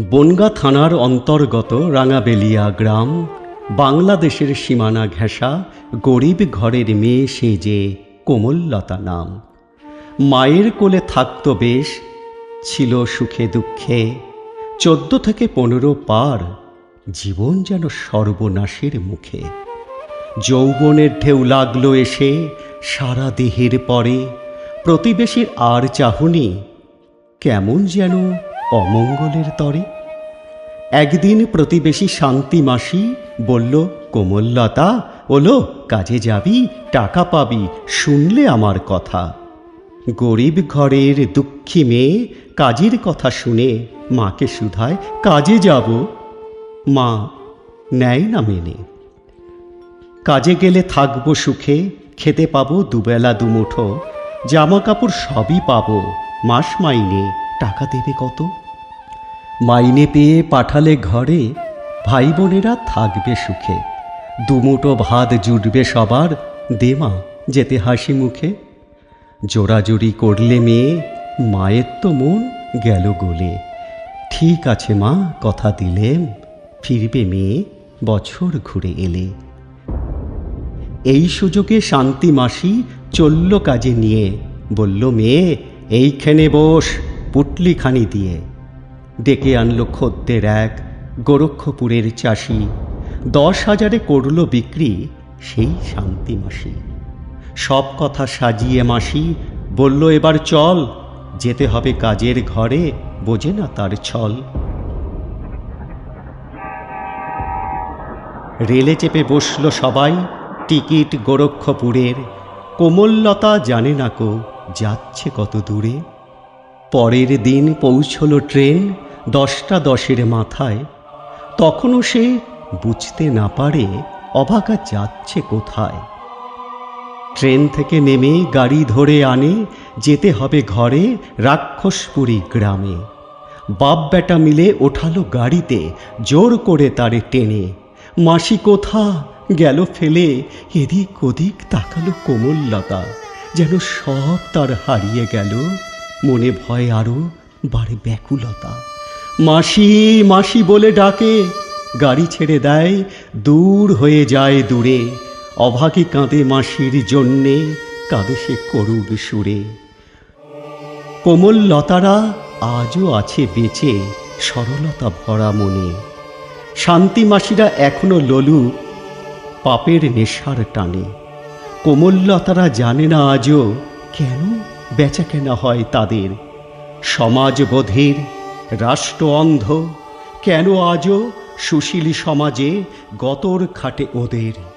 বনগা থানার অন্তর্গত রাঙাবেলিয়া গ্রাম, বাংলাদেশের সীমানা ঘেঁষা গরিব ঘরের মেয়ে সে যে কোমললতা নাম। মায়ের কোলে থাকত বেশ, ছিল সুখে দুঃখে, চোদ্দ থেকে পনেরো পার জীবন যেন সর্বনাশের মুখে। যৌবনের ঢেউ লাগল এসে, সারা দেহের পরে, প্রতিবেশীর আর চাহনি কেমন যেন অমঙ্গলের তরে? একদিন প্রতিবেশী শান্তি মাসি বলল, কোমললতা, ওলো, কাজে যাবি, টাকা পাবি, শুনলে আমার কথা। গরিব ঘরের দুঃখী মেয়ে কাজের কথা শুনে মাকে শুধায়, কাজে যাব? মা, নেয় না মেনে। কাজে গেলে থাকব সুখে, খেতে পাবো দুবেলা দুমুঠো জামা কাপড় সবই পাবো, মাস মাইনে টাকা দেবে কত? মাইনে পেয়ে পাঠালে ঘরে ভাই বোনেরা থাকবে সুখে। দুমুটো ভাত জুটবে সবার দেমা যেতে হাসি মুখে। জোড়াজুড়ি করলে মেয়ে, মায়ের তো মন গেল গলে। ঠিক আছে মা, কথা দিলেম ফিরবে মেয়ে, বছর ঘুরে এলে। এই সুযোগে শান্তি মাসি চলল কাজে নিয়ে। বলল, মেয়ে, এইখানে বস, পুটলিখানি দিয়ে। ডেকে আনলো খদ্দের এক গোরক্ষপুরের চাষি। দশ হাজারে করল বিক্রি সেই শান্তি মাসি। সব কথা সাজিয়ে মাসি বলল, এবার চল, যেতে হবে কাজের ঘরে, বোঝে না তার ছল। রেলে চেপে বসল সবাই, টিকিট গোরক্ষপুরের। কোমললতা জানে না কো যাচ্ছে কত দূরে। পরের দিন পৌঁছল ট্রেন দশটা দশের মাথায়, তখনও সে বুঝতে না পারে অবাকা যাচ্ছে কোথায়। ট্রেন থেকে নেমে গাড়ি ধরে আনে, যেতে হবে ঘরে রাক্ষসপুরী গ্রামে। বাপ বেটা মিলে ওঠালো গাড়িতে, জোর করে তারে টেনে। মাসি কোথা? গেল ফেলে, এদিক ওদিক তাকালো কোমললতা, যেন সব তার হারিয়ে গেল। মনে ভয় আরও বাড়ে ব্যাকুলতা। মাসি মাসি বলে ডাকে, গাড়ি ছেড়ে দেয়, দূর হয়ে যায় দূরে। অভাগী কাঁদে মাসির জন্যে, কাঁদে সে করুণ সুরে। কোমল লতারা আজও আছে বেঁচে, সরলতা ভরা মনে। শান্তি মাসিরা এখনও ললু, পাপের নেশার টানে। কোমললতারা জানে না আজও কেন বেচা কেনা হয় তাদের। সমাজবোধের রাষ্ট্র অন্ধ কেন আজও সুশীল সমাজে গতর খাটে ওদের?